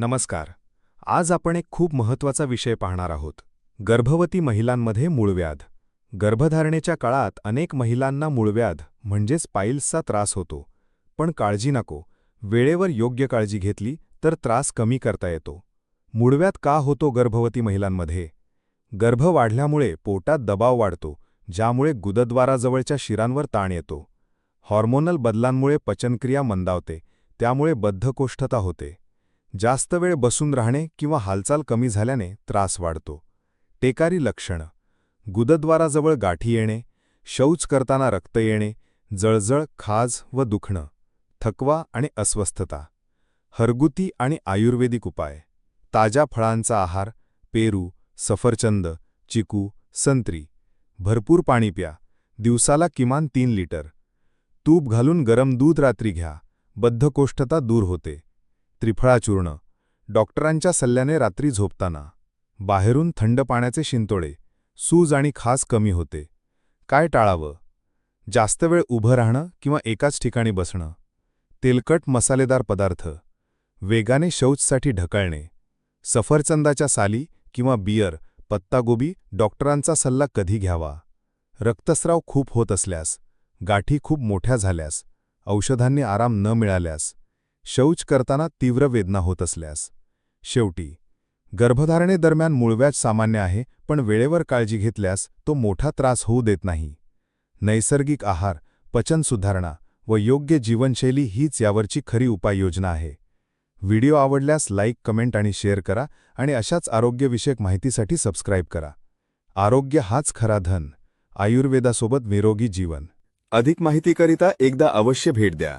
नमस्कार. आज आपण एक खूप महत्त्वाचा विषय पाहणार आहोत. गर्भवती महिलांमध्ये मूळव्याध गर्भधारणेच्या काळात अनेक महिलांना मूळव्याध म्हणजेच पाईल्सचा त्रास होतो. पण काळजी नको. वेळेवर योग्य काळजी घेतली तर त्रास कमी करता येतो. मूळव्याध का होतो गर्भवती महिलांमध्ये? गर्भ वाढल्यामुळे पोटात दबाव वाढतो ज्यामुळे गुदद्वाराजवळच्या शिरांवर ताण येतो. हॉर्मोनल बदलांमुळे पचनक्रिया मंदावते त्यामुळे बद्धकोष्ठता होते. जास्त वेळ बसून राहणे किंवा हालचाल कमी झाल्याने त्रास वाढतो. टेकारी लक्षणं. गुदद्वाराजवळ गाठी येणे शौच करताना रक्त येणे जळजळ खाज व दुखणं. थकवा आणि अस्वस्थता. हरगुती आणि आयुर्वेदिक उपाय. ताज्या फळांचा आहार पेरू सफरचंद चिकू संत्री. भरपूर पाणी प्या. दिवसाला किमान तीन लिटर. तूप घालून गरम दूध रात्री घ्या. बद्धकोष्ठता दूर होते. त्रिफळाचूर्ण. डॉक्टरांच्या सल्ल्याने रात्री झोपताना. बाहेरून थंड पाण्याचे शिंतोडे. सूज आणि खास कमी होते. काय टाळावं? जास्त वेळ उभं राहणं किंवा एकाच ठिकाणी बसणं? तेलकट मसालेदार पदार्थ. वेगाने शौचसाठी ढकलणे. सफरचंदाच्या साली किंवा बियर पत्तागोबी डॉक्टरांचा सल्ला कधी घ्यावा? रक्तस्राव खूप होत असल्यास. गाठी खूप मोठ्या झाल्यास. औषधांनी आराम न मिळाल्यास. शौच करताना तीव्र वेदना होत असल्यास. शेवटी गर्भधारणेदरम्यान मूळव्याज सामान्य आहे पण वेळेवर काळजी घेतल्यास तो मोठा त्रास होऊ देत नाही. नैसर्गिक आहार पचन सुधारणा व योग्य जीवनशैली हीच यावरची खरी उपाययोजना आहे. व्हिडिओ आवडल्यास लाईक कमेंट आणि शेअर करा आणि अशाच आरोग्यविषयक माहितीसाठी सबस्क्राईब करा. आरोग्य हाच खरा धन. आयुर्वेदासोबत निरोगी जीवन. अधिक माहितीकरिता एकदा अवश्य भेट द्या.